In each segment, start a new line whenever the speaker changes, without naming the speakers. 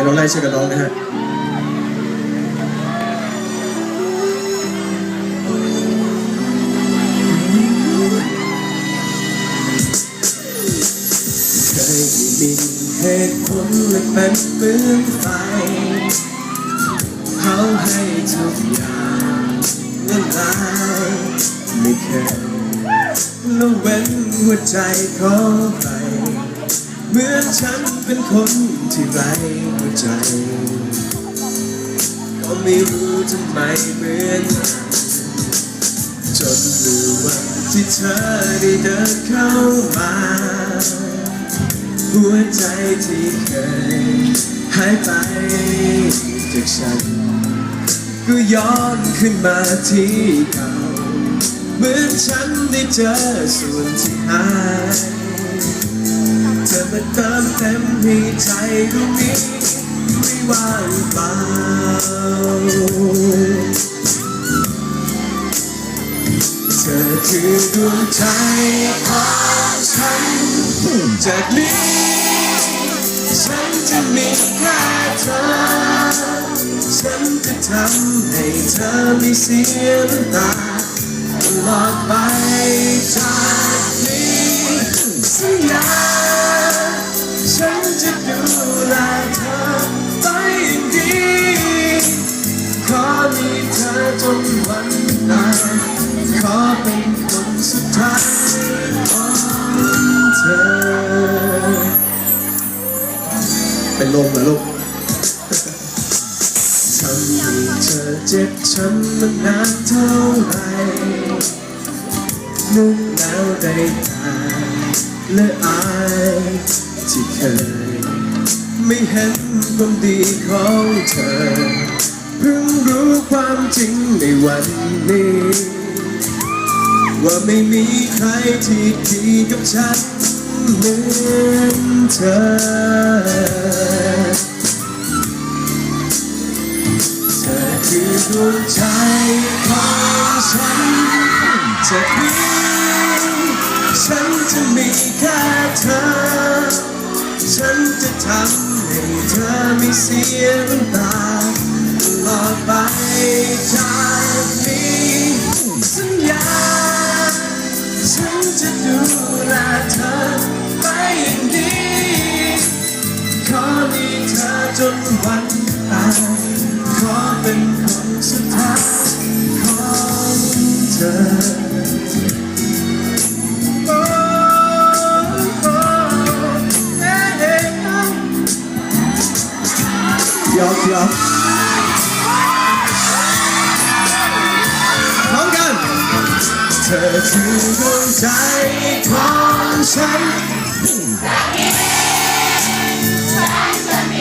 ให้น้องไล่ช่วยกันร้องนะฮะเคยมีเหตุผลและเป็นเหมือนไฟเผาให้ทุกอย่างละลายไม่เคยละเว้นหัวใจของใคร เหมือนฉันเป็นคนที่ไร้หัวใจ ก็ไม่รู้ทำไมเหมือนจนเมื่อวันที่เธอได้เดินเข้ามาหัวใจที่เคยหายไปจากฉัน ก็ย้อนขึ้นมาที่เก่าเหมือนฉันได้เจอส่วนที่หาย เธอมาเติมเต็มให้ใจดวงนี้ไม่ว่างเปล่าเธอคือดวงใจของฉัน จากนี้ ฉันจะมีแค่เธอ ฉันจะทำให้เธอไม่เสียน้ำตาตลอดไปจาก เป็นคนสุดท้ายของเธอ เป็นลมเหรอลูกทำให้เธอเจ็บช้ำมานานเท่าไหรนึกแล้วได้แต่และอายที่เคย ไม่เห็นความดีของเธอ เพิ่งรู้ความจริงในวันนี้ ว่าไม่มีใครที่ดีกับฉันเหมือนเธอ เธอคือดวงใจของฉันจากนี้ฉันจะมีแค่เธอ ฉันจะทำให้เธอไม่เสียน้ำตาตลอดไปจากนี้สัญญา จนวันตายขอเป็นคนสุดท้ายของเธอโอ้โอ้เอ๊ะเอ๊ะยอกยอกพร้อมกัน เธอคือดวงใจของฉัน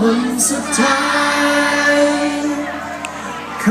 เป็นค